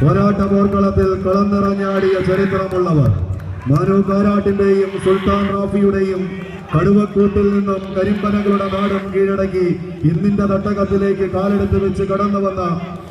പോരാട്ട പോർക്കളത്തിൽ കളം നിറഞ്ഞാടിയ ചരിത്രമുള്ളവർ മനു കാരാട്ടിന്റെയും സുൽത്താൻ റാഫിയുടെയും കടുവക്കൂട്ടിൽ നിന്നും കരിമ്പനകളുടെ നാടും കീഴടക്കി ഇന്നിന്റെ തട്ടകത്തിലേക്ക് കാലെടുത്ത് വെച്ച് കടന്നു വന്ന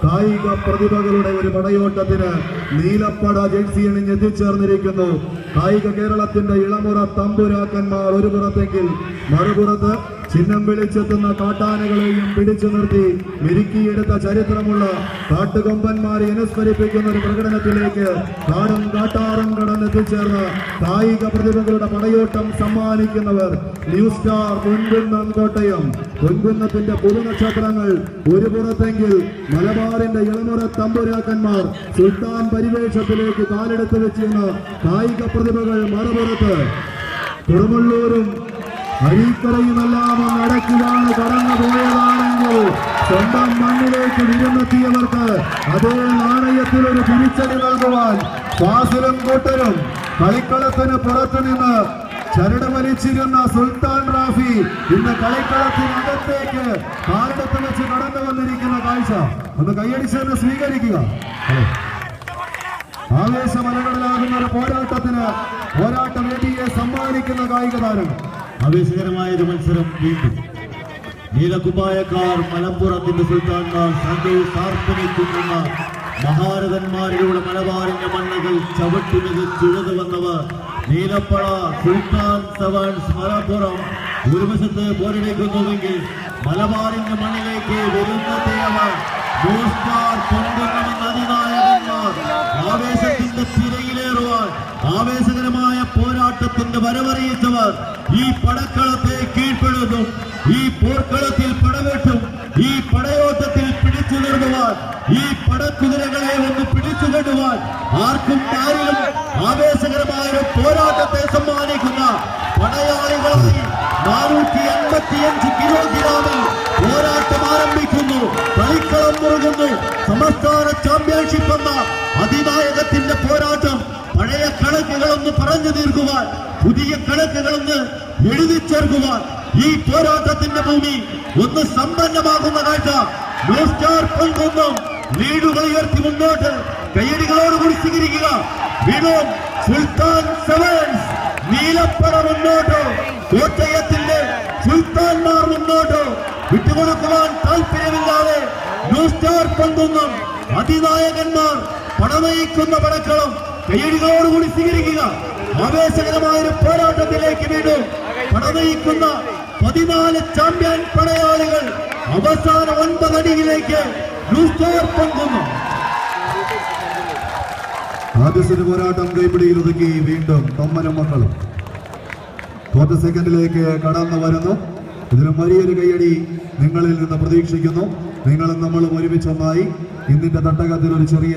കായിക പ്രതിഭകളുടെ ഒരു പടയോട്ടത്തിന് നീലപ്പട ജേഴ്സി അണിഞ്ഞ് എത്തിച്ചേർന്നിരിക്കുന്നു. കായിക കേരളത്തിന്റെ ഇളമുറ തമ്പുരാക്കന്മാർ ഒരു പുറത്തെങ്കിൽ മറുപുറത്ത് ചിഹ്നം വിളിച്ചെത്തുന്ന കാട്ടാനകളെയും പിടിച്ചു നിർത്തി മെരുക്കിയെടുത്ത ചരിത്രമുള്ള കാട്ടുകൊമ്പന്മാരെ അനുസ്മരിപ്പിക്കുന്ന ഒരു പ്രകടനത്തിലേക്ക് കാടും കാട്ടാറും കടന്നെത്തിച്ചേർന്ന് കായിക പ്രതിഭകളുടെ പടയോട്ടം സമ്മാനിക്കുന്നവർ ന്യൂ സ്റ്റാർ പൊൻകുന്നം കോട്ടയം. പൊൻകുന്നത്തിന്റെ പുതുനക്ഷത്രങ്ങൾ ഒരു പുറത്തെങ്കിൽ മലബാറിന്റെ ഇളമുറ തമ്പുരാക്കന്മാർ സുൽത്താൻ പരിവേഷത്തിലേക്ക് കാലെടുത്ത് വെച്ചിരുന്ന കായിക പ്രതിഭകൾ മറുപുറത്ത്. കുറുമുള്ളൂരും അരീക്കരയുമെല്ലാം ഒന്ന് അടക്കിലാണ് കടന്നു പോയതാണെങ്കിൽ സ്വന്തം മണ്ണിലേക്ക് വിരുന്നെത്തിയവർക്ക് അതേ നാണയത്തിൽ ഒരു തിരിച്ചടി നൽകുവാൻ ഫാസിലും കൂട്ടരും കളിക്കളത്തിന് പുറത്തു നിന്ന് ചരട് വലിച്ചിരുന്ന സുൽത്താൻ റാഫി ഇന്ന് കളിക്കളത്തിനകത്തേക്ക് കാലെടുത്ത് വെച്ച് കടന്നു വന്നിരിക്കുന്ന കാഴ്ച. ഒന്ന് കൈയടിച്ചെന്ന് സ്വീകരിക്കുക. ആവേശമലകളിലാകുന്ന ഒരു പോരാട്ടത്തിന് പോരാട്ടം വേദിയെ സമ്മാനിക്കുന്ന കായിക താരം ആവേശകരമായ ഒരു മത്സരം വീണ്ടും. നീലകുപ്പായക്കാർ മലപ്പുറത്തിന്റെ സുൽത്താൻമാർ സന്ദേശ സാർപ്പണിക്കുന്ന മഹാരഥന്മാരിലൂടെ മലബാറിന്റെ മണ്ണുകൾ ചവിട്ടി ചുഴത് വന്നവർ നീലപ്പള സുൽത്താൻ സവാൻസ് മലപ്പുറം ഒരു വശത്ത് പോരടിക്കുന്നുവെങ്കിൽ മലബാറിന്റെ മണ്ണിലേക്ക് കൊണ്ടുവന്ന അതിനായകന്മാർ. ആവേശത്തിന്റെ തിരയിലേറുവാൻ ആവേശകരമായ പോരാട്ടത്തിന്റെ വരവറിയിച്ചവർ ഈ പടക്കളത്തെ കീഴ്പ്പെടുത്തും ഈ പോർക്കളത്തിൽ പടവെട്ടും ഈ പടയോട്ടത്തിൽ പിടിച്ചു നിർത്തുവാൻ ഈ പടക്കുതിരകളെ ഒന്ന് പിടിച്ചു കെട്ടുവാൻ ആർക്കും ആരിലും ആവേശകരമായ ഒരു പോരാട്ടത്തെ സമ്മാനിക്കുന്ന പടയാളികളായി നാനൂറ്റി അൻപത്തിയഞ്ച് കിലോഗ്രാമിൽ പോരാട്ടം ആരംഭിക്കുന്നു കളിക്കളം മുറുകുന്നു സംസ്ഥാന ചാമ്പ്യൻഷിപ്പ് എന്ന പറഞ്ഞു തീർക്കുവാൻ പുതിയ കണക്കുകളൊന്ന് എഴുതി ചേർക്കുവാൻ ഈ പോരാട്ടത്തിന്റെ ഭൂമി ഒന്ന് സമ്പന്നമാകുന്ന കാഴ്ച ബ്ലൂ സ്റ്റാർ ഉയർത്തി മുന്നോട്ട് കയ്യടികളോടുകൂടി സ്വീകരിക്കുക. വീണ്ടും സുൽത്താൻ സെവൻസ് നീലപ്പട മുന്നോട്ട് കോട്ടയത്തിന്റെ സുൽത്താൻമാർ മുന്നോട്ട് വിട്ടുകൊടുക്കുവാൻ താല്പര്യമില്ലാതെ സ്റ്റാർ അതിനായകന്മാർ പടനയിക്കുന്ന പടക്കളം കയ്യടികളോടുകൂടി സ്വീകരിക്കുക. ആവേശകരമായ ഒരു പോരാട്ടത്തിലേക്ക് വീണ്ടും പടനയിക്കുന്ന പതിനാല് ചാമ്പ്യൻ പടയാളികൾ അവസാന ഒൻപതടിയിലേക്ക് അടിയിലേക്ക് പങ്കുന്നു ആദ്യസൊരു പോരാട്ടം കൈപ്പിടിയിൽ ഒതുക്കി വീണ്ടും തൊമ്മനും മക്കളും. തോറ്റ സെക്കൻഡിലേക്ക് കടന്നു വരുന്നു. ഇതിന് വലിയൊരു കൈയടി നിങ്ങളിൽ നിന്ന് പ്രതീക്ഷിക്കുന്നു. നിങ്ങളും നമ്മളും ഒരുമിച്ചൊന്നായി. ഇന്നിന്റെ തട്ടകത്തിൽ ഒരു ചെറിയ